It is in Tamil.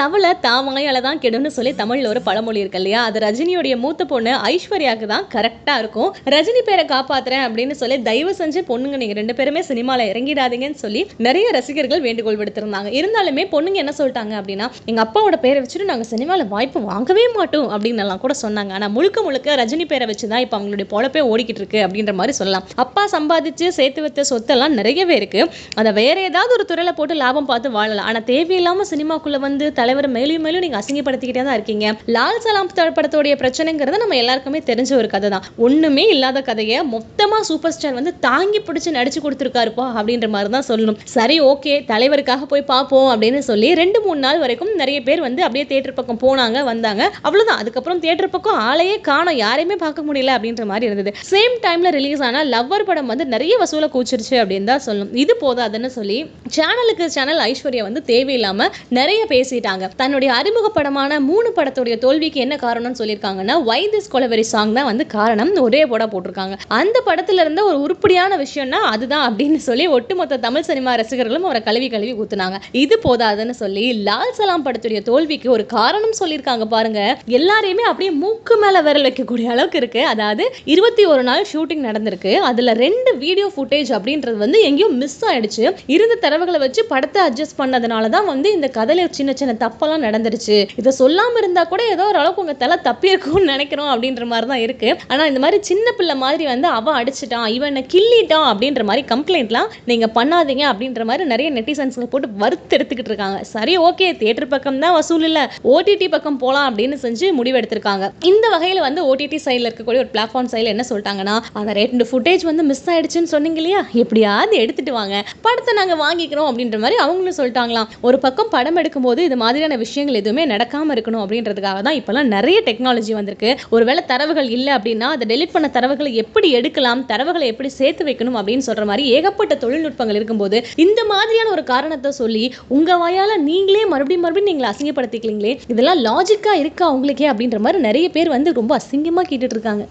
தவளை தாமாயால தான் கெடும்னு சொல்லி தமிழ்ல ஒரு பழமொழி இருக்கு இல்லையா? அது ரஜினியோடைய மூத்த பொண்ணு ஐஸ்வர்யாவுக்கு தான் கரெக்டா இருக்கும். ரஜினி பேரை காப்பாத்துறேன் அப்படின்னு சொல்லி தயவு செஞ்சு பொண்ணுங்க நீங்க ரெண்டு பேருமே சினிமால இறங்கிடாதீங்கன்னு சொல்லி நிறைய ரசிகர்கள் வேண்டுகோள் விடுத்திருந்தாங்க. இருந்தாலுமே பொண்ணுங்க என்ன சொல்லிட்டாங்க அப்படின்னா எங்க அப்பாவோட பேரை வச்சுட்டு நாங்க சினிமால வாய்ப்பு வாங்கவே மாட்டோம் அப்படின்னு எல்லாம் கூட சொன்னாங்க. ஆனா முழுக்க முழுக்க ரஜினி பேரை வச்சு தான் இப்போ அவங்களுடைய பொழப்பே ஓடிக்கிட்டு இருக்கு அப்படின்ற மாதிரி சொல்லலாம். அப்பா சம்பாதிச்சு சேர்த்து வைத்த சொத்தெல்லாம் நிறையவே இருக்கு. அதை வேற ஏதாவது ஒரு துறையில போட்டு லாபம் பார்த்து வாழலாம். ஆனா தேவையில்லாம சினிமாக்குள்ள வந்து தலைவர் மேலும் மேலும் நீங்க அசிங்கப்படுத்திக்கிட்டே தான் இருக்கீங்க. லால் சலாம் படத்தோடைய பிரச்சனைங்கிறது நம்ம எல்லாருக்குமே தெரிஞ்ச ஒரு கதை தான். ஒண்ணுமே இல்லாத கதையை மொத்தமா சூப்பர் ஸ்டார் வந்து தாங்கி பிடிச்சு நடிச்சு கொடுத்துருக்காருப்பா அப்படின்ற மாதிரி தான் சொல்லணும். சரி ஓகே தலைவருக்காக போய் பார்ப்போம் அப்படின்னு சொல்லி ரெண்டு மூணு நாள் வரைக்கும் நிறைய பேர் வந்து அப்படியே தேட்டர் பக்கம் போனாங்க வந்தாங்க. அவ்வளவுதான். அதுக்கப்புறம் தேட்டர் பக்கம் ஆளையே காணோம். யாரையுமே பார்க்க முடியல அப்படின்ற மாதிரி இருந்தது. சேம் டைம்ல ரிலீஸ் ஆன லவ்வர் படம் வந்து நிறைய வசூலை கூச்சிருச்சு அப்படின்னு தான் சொல்லணும். இது போதாதுன்னு சொல்லி சேனலுக்கு சேனல் ஐஸ்வர்யா வந்து தேவையில்லாம நிறைய பேசிட்டாங்க. தன்னுடைய அறிமுக படமான மூணு படத்துடைய தோல்விக்கு என்ன காரணம்னு சொல்லியிருக்காங்கன்னா வை திஸ் கொலவெரி சாங் தான் வந்து காரணம். ஒரே போட போட்டிருக்காங்க. அந்த படத்துல இருந்த ஒரு உருப்படியான விஷயம்னா அதுதான் அப்படின்னு சொல்லி ஒட்டுமொத்த தமிழ் சினிமா ரசிகர்களும் அவரை கழுவி கழுவி ஊத்துனாங்க. இது போதாதுன்னு சொல்லி லால் சலாம் படத்துடைய தோல்விக்கு ஒரு காரணம் சொல்லியிருக்காங்க பாருங்க. எல்லாரையுமே அப்படியே மூக்கு மேல விரல் வைக்கக்கூடிய அளவுக்கு இருக்கு. அதாவது இருபத்தி ஒரு நாள் ஷூட்டிங் நடந்திருக்கு. அதுல ரெண்டு வீடியோ ஃபுட்டேஜ் அப்படின்றது வந்து எங்கேயோ மிஸ் ஆயிடுச்சு. இருந்த தரவுகளை வச்சு படத்தை அட்ஜஸ்ட் பண்ணதுனால தான் வந்து இந்த கதையில சின்ன சின்ன தப்பெல்லாம் நடந்துருச்சு. இதை சொல்லாம இருந்தா கூட ஏதோ ஒரு அளவுக்கு உங்க தலை தப்பியிருக்கும்னு நினைக்கிறோம் அப்படின்ற மாதிரி தான் இருக்கு. ஆனா இந்த மாதிரி சின்ன பிள்ளை மாதிரி வந்து அவன் அடிச்சிட்டான் இவனை கிள்ளிட்டான் அப்படின்ற மாதிரி கம்ப்ளைண்ட்லாம் நீங்க பண்ணாதீங்க அப்படின்ற மாதிரி நிறைய நெட்டிசன்ஸ்ல போட்டு வறுத்து எடுத்துக்கிட்டு இருக்காங்க. சரி ஓகே தியேட்டர் பக்கம் தான் வசூல் இல்ல. ஓடிடி பக்கம் போலாம் அப்படின்னு செஞ்சு முடிவெடுத்திருக்காங்க இந்த வகையில வந்து ஓடிடி சைடில் இருக்கக்கூடிய ஒரு பிளாட்ஃபார்ம் சைடில் என்ன சொல்லிட்டாங்கன்னா அந்த ரெண்டு ஃபுட்டேஜ் வந்து மிஸ் ஆயிடுச்சுன்னு சொன்னீங்க இல்லையா? எப்படியாவது எடுத்துட்டு வாங்க. படத்தை நாங்க வாங்கிக்கிறோம் அப்படின்ற மாதிரி அவங்களும் சொல்லிட்டாங்களாம். ஒரு பக்கம் படம் எடுக்கும்போது இது மாதிரி மாதிரியான விஷயங்கள் எதுவுமே நடக்காம இருக்கணும் அப்படின்றதுக்காக தான் இப்போல்லாம் நிறைய டெக்னாலஜி வந்திருக்கு. ஒருவேளை தரவுகள் இல்லை அப்படின்னா அதை டெலிட் பண்ண தரவுகளை எப்படி எடுக்கலாம் தரவுகளை எப்படி சேர்த்து வைக்கணும் அப்படின்னு சொல்ற மாதிரி ஏகப்பட்ட தொழில்நுட்பங்கள் இருக்கும்போது இந்த மாதிரியான ஒரு காரணத்தை சொல்லி உங்க வாயால் நீங்களே மறுபடியும் மறுபடியும் நீங்களை அசிங்கப்படுத்திக்கலீங்களே இதெல்லாம் லாஜிக்காக இருக்கா உங்களுக்கே அப்படின்ற மாதிரி நிறைய பேர் வந்து ரொம்ப அசிங்கமாக கேட்டுட்டு இருக்காங்க.